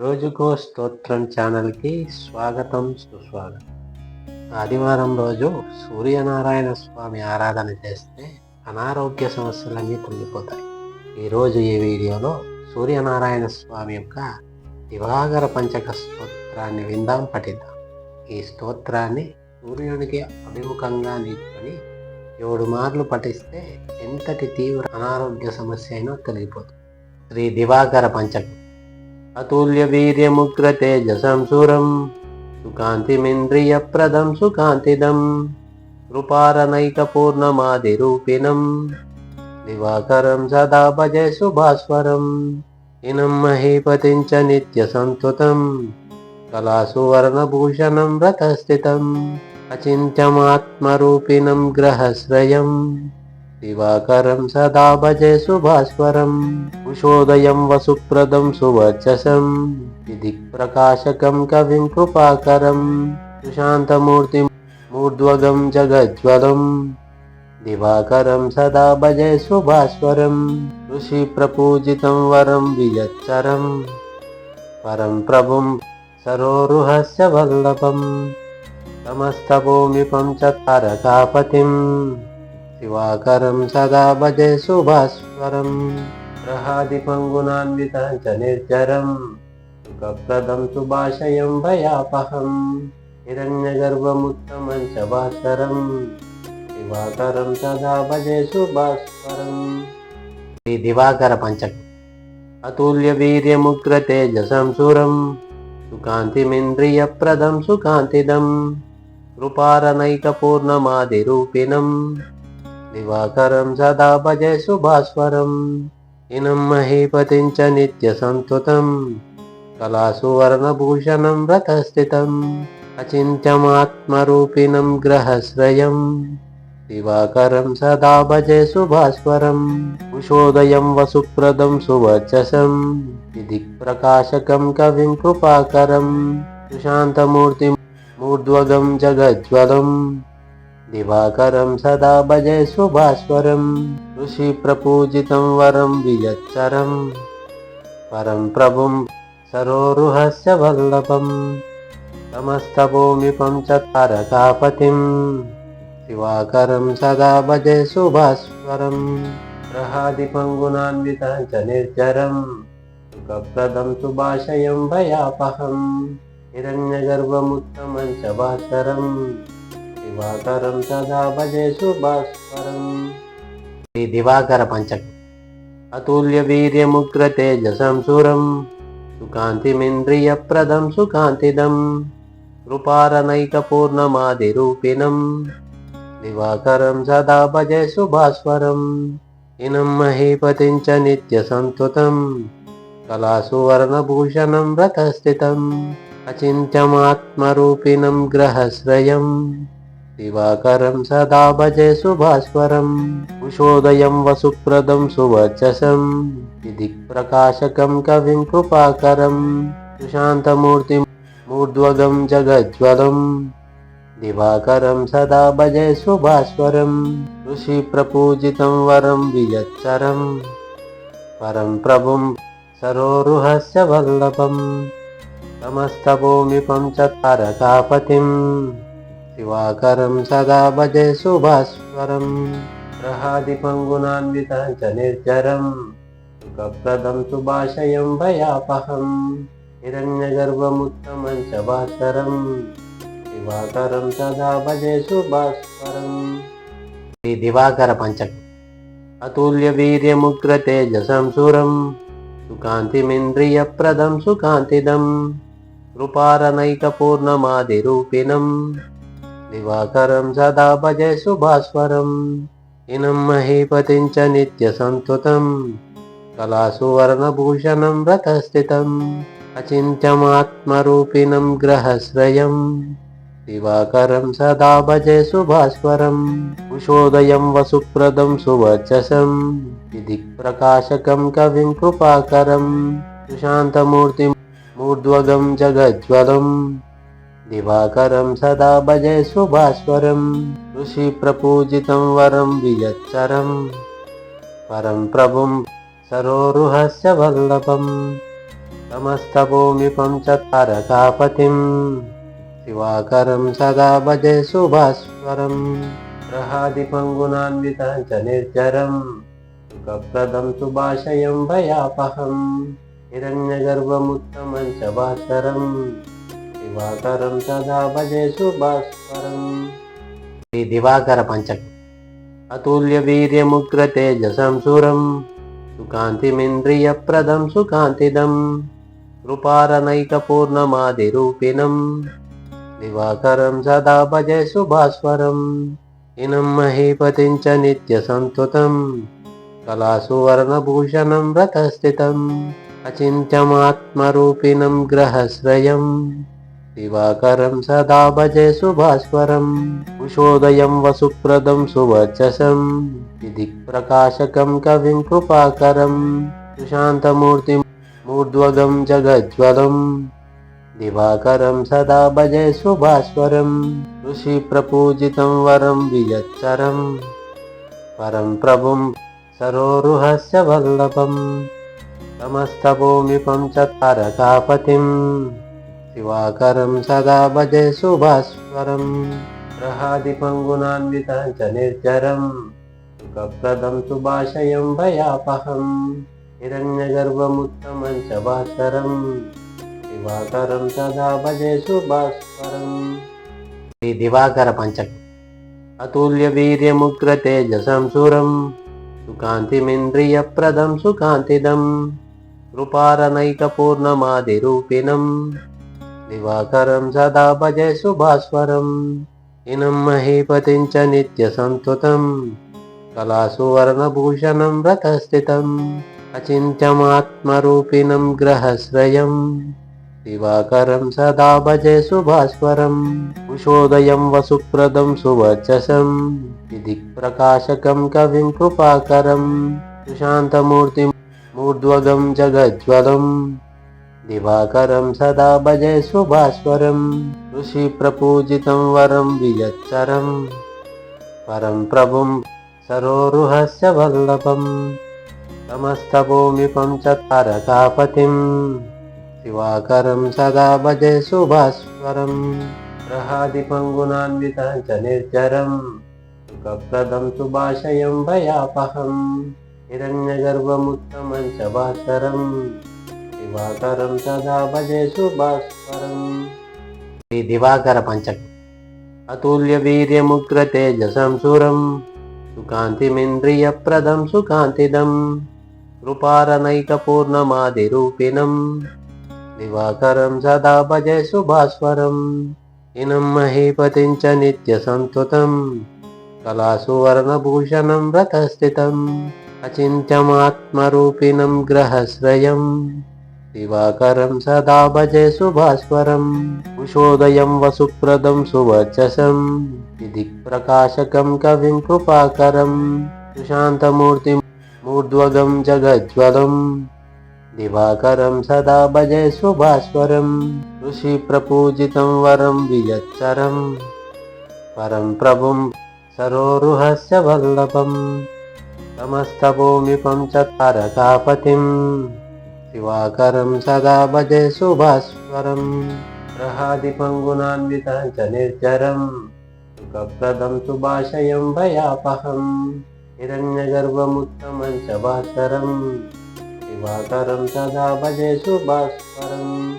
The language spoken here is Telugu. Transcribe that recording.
రోజుకో స్తోత్రం ఛానల్కి స్వాగతం సుస్వాగతం. ఆదివారం రోజు సూర్యనారాయణ స్వామి ఆరాధన చేస్తే అనారోగ్య సమస్యలన్నీ తొలగిపోతాయి. ఈరోజు ఈ వీడియోలో సూర్యనారాయణ స్వామి యొక్క దివాగర పంచక స్తోత్రాన్ని విందాం పఠిద్దాం. ఈ స్తోత్రాన్ని సూర్యునికి అభిముఖంగా నిల్చుకొని ఏడు మార్లు పఠిస్తే ఎంతటి తీవ్ర అనారోగ్య సమస్య అయినా తొలగిపోతుంది. శ్రీ దివాకర పంచకం. అతుల్య వీర్యముగ్ర తేజసం సురం సుకాంతిమింద్రియప్రదం సుకాంతిదం కృపారనైక పూర్ణమాదిరూపిణం దివాకరం సదా భజే శుభాస్వరం ఇనం మహీపతిం చ నిత్య దివాకరం సదా భజే సుభాస్వరం. కుశోదయం వసుప్రదం సువర్చసం. విధిప్రకాశకం కవిం కృపాకరం. సుశాంతమూర్తి మూర్ధ్వగం జగజ్వలం. దివాకరం సదా భజే సుభాస్వరం. ఋషి ప్రపూజితం వరం వియచ్చరం. పరం ప్రభుం సరోరుహస్య వల్లభం. సమస్తభూమిపం చ తారకాపతిం. శివాకరం సదా భజే శుభాస్వరం ప్రహాదిపంగునాన్వితం చ నిర్జరం సుఖప్రదం సుభాషయం భయాపహం. హిరణ్యగర్భముత్తమం చ భాస్కరం దివాకరం సదా భజే శుభాస్వరం శ్రీ దివాకర పంచకం అతుల్య వీర్యముగ్ర తేజసం సురం. సుకాంతిమింద్రియప్రదం సుకాంతిదం కృపారనైక పూర్ణమాదిరూపిణం దివాకరం సదా భజే శుభాస్వరం ఇనం మహీపతిం చ నిత్య సంతుతం. కళాసువర్ణభూషణం రథస్థితం అచింత్యమాత్మరూపిణం గ్రహశ్రయం. దివాకరం సదా భజే శుభాస్వరం కుశోదయం వసుప్రదం సువర్చసం. దిక్ప్రకాశకం కవిం కృపాకరం. సుశాంతమూర్తి మూర్ధ్వగం జగజ్వలం. దివాకరం సదా భజే శుభాస్వరం ఋషి ప్రపూజితం వరం వియచ్చరం పరం ప్రభుం సరోరుహస్య వల్లభం సమస్తభూమిపం చ తారకాపతిం శివాకరం సదా భజే శుభాస్వరం ప్రహాదిపంగునాన్వితం చ నిర్జరం సుఖప్రదం సుభాషయం భయాపహం హిరణ్యగర్భముత్తమం చ భాస్కరం దివాకరం సదా భజే శుభాస్వరం శ్రీ దివాకర పంచకం. అతుల్య వీర్యముగ్ర తేజసం సురం సుకాంతిమింద్రియప్రదం సుకాంతిదం కృపారనైక పూర్ణమాదిరూపిణం దివాకరం సదా భజే శుభాస్వరం ఇనం మహీపతిం చ నిత్య సంతుతం. కళాసువర్ణభూషణం రథస్థితం అచింత్యమాత్మరూపిణం గ్రహశ్రయం. దివాకరం సదా భజే శుభాస్వరం కుశోదయం వసుప్రదం సువర్చసం విధిప్రకాశకం కవిం కృపాకరం సుశాంతమూర్తి మూర్ధ్వగం జగజ్వలం దివాకరం సదా భజే శుభాస్వరం ఋషి ప్రపూజితం వరం వియచ్చరం పరం ప్రభుం సరోరుహస్య వల్లభం సమస్తభూమిపం చ తారకాపతిం శివాకరం సదా భజే శుభాస్వరం ప్రహాదిపంగునాన్వితం చ నిర్జరం. సుఖప్రదం సుభాషయం భయాపహం. హిరణ్యగర్భముత్తమం చ భాస్కరం దివాకరం సదా భజే శుభాస్వరం శ్రీ దివాకర పంచకం అతుల్య వీర్యముగ్ర తేజసం సురం సుకాంతిమింద్రియప్రదం సుకాంతిదం కృపారనైక పూర్ణమాదిరూపిణం దివాకరం సదా భజే శుభాస్వరం ఇనం మహీపతిం చ నిత్య సంతుతం. కళాసువర్ణభూషణం రథస్థితం అచింత్యమాత్మరూపిణం గ్రహశ్రయం. దివాకరం సదా భజే శుభాస్వరం కుశోదయం వసుప్రదం సువర్చసం. విధిప్రకాశకం కవిం కృపాకరం. సుశాంతమూర్తి మూర్ధ్వగం జగజ్వలం. దివాకరం సదా భజే సుభాస్వరం ఋషి ప్రపూజితం వరం వియచ్చరం పరం ప్రభుం సరోరుహస్య వల్లభం సమస్తభూమిపం చ తారకాపతిం శివాకరం సదా భజే సుభాస్వరం గ్రహాదిపంగుణాన్వితం చ నిర్జరం సుఖప్రదం సుభాషయం భయాపహం హిరణ్యగర్భముత్తమం చ భాస్కరం దివాకరం సదా భజే శుభాస్వరం శ్రీ దివాకర పంచకం. అతుల్య వీర్యముగ్ర తేజసం సురం సుకాంతిమింద్రియప్రదం సుకాంతిదం కృపారనైక పూర్ణమాదిరూపిణం దివాకరం సదా భజే శుభాస్వరం ఇనం మహీపతిం చ నిత్య సంతుతం. కళాసువర్ణభూషణం వ్రతస్థితం. అచింత్యమాత్మరూపిణం గ్రహశ్రయం. దివాకరం సదా భజే శుభాస్వరం కుశోదయం వసుప్రదం సువర్చసం. విధిప్రకాశకం కవిం కృపాకరం. సుశాంతమూర్తి మూర్ధ్వగం జగజ్వలం. దివాకరం సదా భజే శుభాస్వరం ఋషి ప్రపూజితం వరం వియచ్చరం. పరం ప్రభుం సరోరుహస్య వల్లభం. సమస్తభూమిపం చ తారకాపతిం. దివాకరం సదా భజే శుభాస్వరం గ్రహాదిపంగునాన్వితం చ నిర్జరం. సుఖప్రదం సుభాషయం భయాపహం. హిరణ్యగర్భముత్తమం చ భాస్కరం. దివాకరం సదా భజే శుభాస్వరం శ్రీ దివాకర పంచకం. అతుల్య వీర్యముగ్ర తేజసం సురం. సుకాంతిమింద్రియప్రదం సుకాంతిదం కృపారనైకపూర్ణమాదిరూపిణం దివాకరం సదా భజే శుభాస్వరం ఇనం మహీపతిం చ నిత్య సంతుతం కళాసువర్ణభూషణం వ్రతస్థితం అచింత్యమాత్మరూపిణం గ్రహశ్రయం దివాకరం సదా భజే శుభాస్వరం కుశోదయం వసుప్రదం సువర్చసం దిక్ప్రకాశకం కవిం కృపాకరం సుశాంతమూర్తి మూర్ధ్వగం జగజ్వలం దివాకరం సదా భజే శుభాశ్వరం ఋషి ప్రపూజితం వరం వియచ్చరం పరం ప్రభుం సరోరుహస్య వల్లభం సమస్తభూమిపం చ తారకాపతిం శివాకరం సదా భజే శుభాశ్వరం గ్రహాదిపంగుణాన్విత చ నిర్జరం సుఖప్రదం సుభాషయం భయాపహం హిరణ్యగర్భముత్తమం చ భాస్కరం దివాకరం సదా భజే శుభాస్వరం. శ్రీ దివాకర పంచకం. అతుల్య వీర్యముగ్ర తేజసం సురం. సుకాంతిమింద్రియప్రదం సుకాంతిదం కృపారనైక పూర్ణమాదిరూపిణం దివాకరం సదా భజే సుభాస్వరం ఇనం మహీపతించ నిత్య సంతుతం. కళాసువర్ణభూషణం వ్రతస్థితం. అచింత్యమాత్మరూపిణం గ్రహశ్రయం. దివాకరం సదా భజే శుభాస్వరం కుశోదయం వసుప్రదం సువర్చసం. విధిప్రకాశకం కవిం కృపాకరం. సుశాంతమూర్తి మూర్ధ్వగం జగజ్వలం. దివాకరం సదా భజే శుభాస్వరం ఋషి ప్రపూజితం వరం వియచ్చరం. పరం ప్రభుం సరోరుహస్య వల్లభం. సమస్తభూమిపం చ తారకాపతిం. దివాకరం సదా భజే శుభాస్వరం గ్రహాదిపంగునాన్వితాంచ నిర్జరం సుఖప్రదం సుభాషయం భయాపహం. హిరణ్యగర్భముత్తమం చ భాస్కరం. దివాకరం సదా భజే శుభాస్వరం